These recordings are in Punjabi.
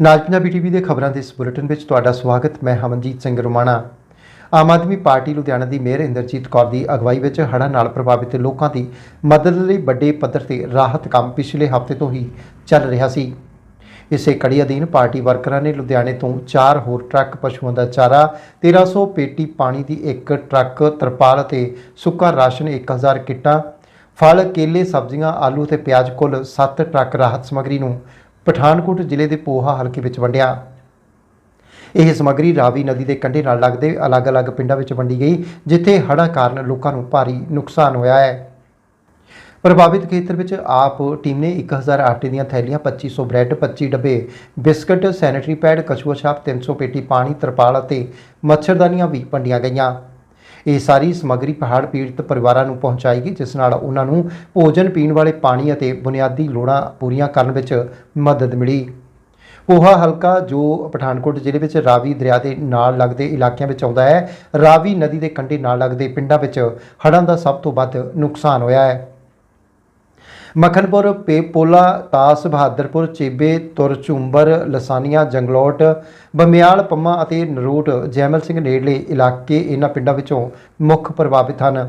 ਨਾਲ ਪੰਜਾਬੀ ਟੀਵੀ ਦੇ ਖਬਰਾਂ ਦੇ ਇਸ ਬੁਲੇਟਿਨ ਵਿੱਚ ਤੁਹਾਡਾ ਸਵਾਗਤ, ਮੈਂ ਹਮਨਜੀਤ ਸਿੰਘ ਰੁਮਾਣਾ। ਆਮ ਆਦਮੀ ਪਾਰਟੀ ਲੁਧਿਆਣਾ ਦੀ ਮੇਅਰ ਇੰਦਰਜੀਤ ਕੌਰ ਦੀ ਅਗਵਾਈ ਵਿੱਚ ਹੜ੍ਹਾਂ ਨਾਲ ਪ੍ਰਭਾਵਿਤ ਲੋਕਾਂ ਦੀ ਮਦਦ ਲਈ ਵੱਡੇ ਪੱਧਰ ਤੇ ਰਾਹਤ ਕੰਮ ਪਿਛਲੇ ਹਫ਼ਤੇ ਤੋਂ ਹੀ ਚੱਲ ਰਿਹਾ ਸੀ। ਇਸੇ ਕੜੀ ਅਧੀਨ ਪਾਰਟੀ ਵਰਕਰਾਂ ਨੇ ਲੁਧਿਆਣੇ ਤੋਂ ਚਾਰ ਹੋਰ ਟਰੱਕ ਪਸ਼ੂਆਂ ਦਾ ਚਾਰਾ 1300 ਪੇਟੀ ਪਾਣੀ ਦੀ ਇੱਕ ਟਰੱਕ, ਤਰਪਾਲ ਅਤੇ ਸੁੱਕਾ ਰਾਸ਼ਨ 1000 ਕਿੱਟਾਂ, ਫਲ, ਕੇਲੇ, ਸਬਜ਼ੀਆਂ, ਆਲੂ ਤੇ ਪਿਆਜ਼ ਕੁੱਲ 7 ਟਰੱਕ ਰਾਹਤ ਸਮੱਗਰੀ ਨੂੰ ਪਠਾਨਕੋਟ ਜ਼ਿਲ੍ਹੇ ਦੇ ਪੋਹਾ ਹਲਕੇ ਵਿੱਚ ਵੰਡਿਆ। ਇਹ ਸਮੱਗਰੀ ਰਾਵੀ ਨਦੀ ਦੇ ਕੰਢੇ ਨਾਲ ਲੱਗਦੇ ਅਲੱਗ-ਅਲੱਗ ਪਿੰਡਾਂ ਵਿੱਚ ਵੰਡੀ ਗਈ, ਜਿੱਥੇ ਹੜ੍ਹਾਂ ਕਾਰਨ ਲੋਕਾਂ ਨੂੰ ਭਾਰੀ ਨੁਕਸਾਨ ਹੋਇਆ ਹੈ। ਪ੍ਰਭਾਵਿਤ ਖੇਤਰ ਵਿੱਚ ਆਪ ਟੀਮ ਨੇ 1000 ਆਟੇ ਦੀਆਂ ਥੈਲੀਆਂ 2500 ਬ੍ਰੈਡ 25 ਡੱਬੇ, ਬਿਸਕਟ, ਸੈਨੀਟਰੀ ਪੈਡ, ਕਛੂਆ ਛਾਪ 300 ਪੇਟੀ ਪਾਣੀ, ਤਰਪਾਲ ਅਤੇ ਮੱਛਰਦਾਨੀਆਂ ਵੀ ਵੰਡੀਆਂ ਗਈਆਂ। ਇਹ ਸਾਰੀ ਸਮੱਗਰੀ ਪਹਾੜ ਪੀੜਤ ਪਰਿਵਾਰਾਂ ਨੂੰ ਪਹੁੰਚਾਏਗੀ, ਜਿਸ ਨਾਲ ਉਹਨਾਂ ਨੂੰ ਭੋਜਨ ਪੀਣ ਵਾਲੇ ਪਾਣੀ ਅਤੇ ਬੁਨਿਆਦੀ ਲੋੜਾਂ ਪੂਰੀਆਂ ਕਰਨ ਵਿੱਚ ਮਦਦ ਮਿਲੀ। ਪੋਹਾ ਹਲਕਾ, ਜੋ ਪਠਾਨਕੋਟ ਜ਼ਿਲ੍ਹੇ ਵਿੱਚ ਰਾਵੀ ਦਰਿਆ ਦੇ ਨਾਲ ਲੱਗਦੇ ਇਲਾਕਿਆਂ ਵਿੱਚ ਆਉਂਦਾ ਹੈ, ਰਾਵੀ ਨਦੀ ਦੇ ਕੰਢੇ ਨਾਲ ਲੱਗਦੇ ਪਿੰਡਾਂ ਵਿੱਚ ਹੜ੍ਹਾਂ ਦਾ ਸਭ ਤੋਂ ਵੱਧ ਨੁਕਸਾਨ ਹੋਇਆ ਹੈ। ਮੱਖਣਪੁਰ, ਪੇਪੋਲਾ, ਤਾਸ, ਬਹਾਦਰਪੁਰ, ਚੇਬੇ ਤੁਰ ਝੁੰਬਰ ਲਸਾਨੀਆਂ, ਜੰਗਲੋਟ, ਬਮਿਆਲ, ਪੰਮਾ ਅਤੇ ਨਰੋਟ ਜੈਮਲ ਸਿੰਘ ਨੇੜਲੇ ਇਲਾਕੇ ਇਹਨਾਂ ਪਿੰਡਾਂ ਵਿੱਚੋਂ ਮੁੱਖ ਪ੍ਰਭਾਵਿਤ ਹਨ।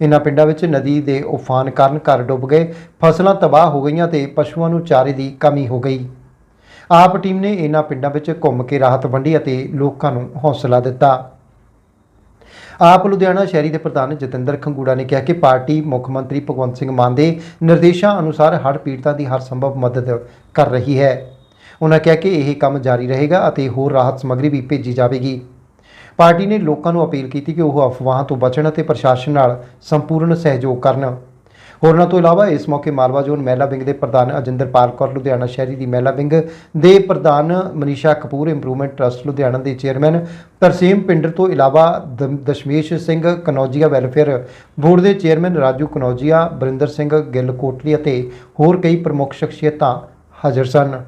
ਇਹਨਾਂ ਪਿੰਡਾਂ ਵਿੱਚ ਨਦੀ ਦੇ ਉਫਾਨ ਕਾਰਨ ਘਰ ਡੁੱਬ ਗਏ, ਫਸਲਾਂ ਤਬਾਹ ਹੋ ਗਈਆਂ ਤੇ ਪਸ਼ੂਆਂ ਨੂੰ ਚਾਰੇ ਦੀ ਕਮੀ ਹੋ ਗਈ। ਆਪ ਟੀਮ ਨੇ ਇਹਨਾਂ ਪਿੰਡਾਂ ਵਿੱਚ ਘੁੰਮ ਕੇ ਰਾਹਤ ਵੰਡੀ ਅਤੇ ਲੋਕਾਂ ਨੂੰ ਹੌਸਲਾ ਦਿੱਤਾ। ਆਪ ਲੁਧਿਆਣਾ ਸ਼ਹਿਰੀ ਦੇ ਪ੍ਰਧਾਨ ਜਤਿੰਦਰ ਖੰਗੂੜਾ ਨੇ ਕਿਹਾ ਕਿ ਪਾਰਟੀ ਮੁੱਖ ਮੰਤਰੀ ਭਗਵੰਤ ਸਿੰਘ ਮਾਨ ਦੇ ਨਿਰਦੇਸ਼ਾਂ ਅਨੁਸਾਰ ਹੜ੍ਹ ਪੀੜਤਾਂ ਦੀ ਹਰ ਸੰਭਵ ਮਦਦ ਕਰ ਰਹੀ ਹੈ। ਉਹਨਾਂ ਕਿਹਾ ਕਿ ਇਹ ਕੰਮ ਜਾਰੀ ਰਹੇਗਾ ਅਤੇ ਹੋਰ ਰਾਹਤ ਸਮੱਗਰੀ ਵੀ ਭੇਜੀ ਜਾਵੇਗੀ। ਪਾਰਟੀ ਨੇ ਲੋਕਾਂ ਨੂੰ ਅਪੀਲ ਕੀਤੀ ਕਿ ਉਹ ਅਫਵਾਹਾਂ ਤੋਂ ਬਚਣ ਅਤੇ ਪ੍ਰਸ਼ਾਸਨ ਨਾਲ ਸੰਪੂਰਨ ਸਹਿਯੋਗ ਕਰਨ। ਹੋਰਨਾਂ ਤੋਂ ਇਲਾਵਾ ਇਸ ਮੌਕੇ ਮਾਲਵਾ ਜ਼ੋਨ ਮਹਿਲਾ ਵਿੰਗ ਦੇ ਪ੍ਰਧਾਨ ਅਜਿੰਦਰਪਾਲ ਕੌਰ, ਲੁਧਿਆਣਾ ਸ਼ਹਿਰੀ ਦੀ ਮਹਿਲਾ ਵਿੰਗ ਦੇ ਪ੍ਰਧਾਨ ਮਨੀਸ਼ਾ ਕਪੂਰ, ਇੰਪਰੂਵਮੈਂਟ ਟਰਸਟ ਲੁਧਿਆਣਾ ਦੇ ਚੇਅਰਮੈਨ ਤਰਸੀਮ ਪਿੰਡਰ ਤੋਂ ਇਲਾਵਾ ਦ- ਦਸ਼ਮੇਸ਼ ਸਿੰਘ ਕਨੌਜੀਆ ਵੈਲਫੇਅਰ ਬੋਰਡ ਦੇ ਚੇਅਰਮੈਨ ਰਾਜੂ ਕਨੌਜੀਆ, ਬਰਿੰਦਰ ਸਿੰਘ ਗਿੱਲ ਕੋਟਲੀ ਅਤੇ ਹੋਰ ਕਈ ਪ੍ਰਮੁੱਖ ਸ਼ਖਸੀਅਤਾਂ ਹਾਜ਼ਰ ਸਨ।